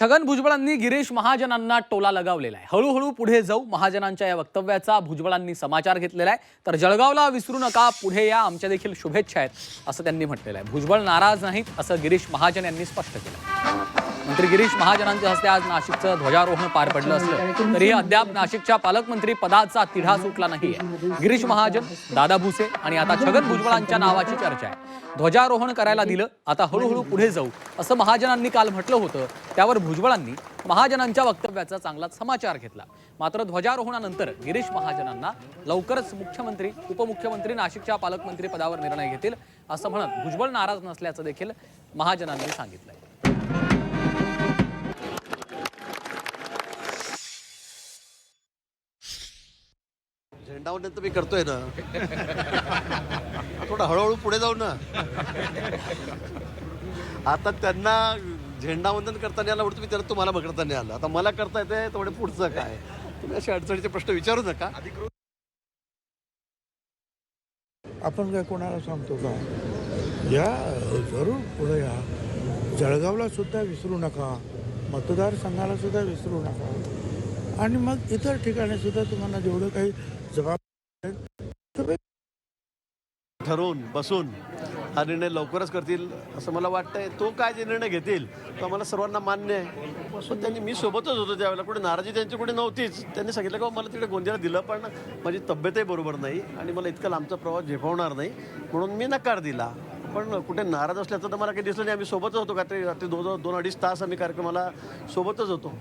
छगन भुजबळांनी गिरीश महाजनांना टोला लगावलेला आहे. हळूहळू पुढे जाऊ महाजनांच्या या वक्तव्याचा भुजबळांनी समाचार घेतलेला आहे. तर जळगावला विसरू नका पुढे या आमच्या देखील शुभेच्छा आहेत असं त्यांनी म्हटलेलं आहे. भुजबळ नाराज नाहीत असं गिरीश महाजन यांनी स्पष्ट केलं मंत्री गिरीश महाजनांच्या हस्ते आज नाशिकचं ध्वजारोहण पार पडलं असलं तरीही अद्याप नाशिकच्या पालकमंत्री पदाचा तिढा सुटला नाहीये. गिरीश महाजन दादा भुसे आणि आता छगन भुजबळांच्या नावाची चर्चा आहे. ध्वजारोहण करायला दिलं आता हळूहळू पुढे जाऊ असं महाजनांनी काल म्हटलं होतं. त्यावर भुजबळांनी महाजनांच्या वक्तव्याचा चांगलाच समाचार घेतला. मात्र ध्वजारोहणानंतर गिरीश महाजनांना लवकरच मुख्यमंत्री उपमुख्यमंत्री नाशिकच्या पालकमंत्री पदावर निर्णय घेतील असं म्हणत भुजबळ नाराज नसल्याचं देखील महाजनांनी सांगितलंय. झेंडावंदन तर मी करतोय ना. थोडं हळूहळू पुढे जाऊ ना. आता त्यांना झेंडावंदन करताना आला तुम्ही त्याला तुम्हाला बघता आला. आलं आता मला करता येते तेवढे पुढचं काय? तुम्ही असे अडचणीचे प्रश्न विचारू नका. आपण काय कोणाला सांगतो का? या जरूर पुढे या. जळगावला सुद्धा विसरू नका. मतदारसंघाला सुद्धा विसरू नका. आणि मग इतर ठिकाणी सुद्धा तुम्हाला जेवढं काही जबाबदारी ठरवून बसून हा निर्णय लवकरच करतील असं मला वाटतंय. तो काय जे निर्णय घेतील तो आम्हाला सर्वांना मान्य आहे. पण त्यांनी मी सोबतच होतो त्यावेळेला. कुठे नाराजी त्यांची कुठे नव्हतीच. त्यांनी सांगितलं की मला तिकडे गोंदियाला दिलं पण माझी तब्येतही बरोबर नाही आणि मला इतका लांबचा प्रवास झेपवणार नाही. म्हणून मी नकार दिला. पण कुठे नाराज असल्याचं तर मला काही दिसलं नाही. आम्ही सोबतच होतो. का रात्री दोन दोन अडीच तास आम्ही कार्यक्रमाला सोबतच होतो.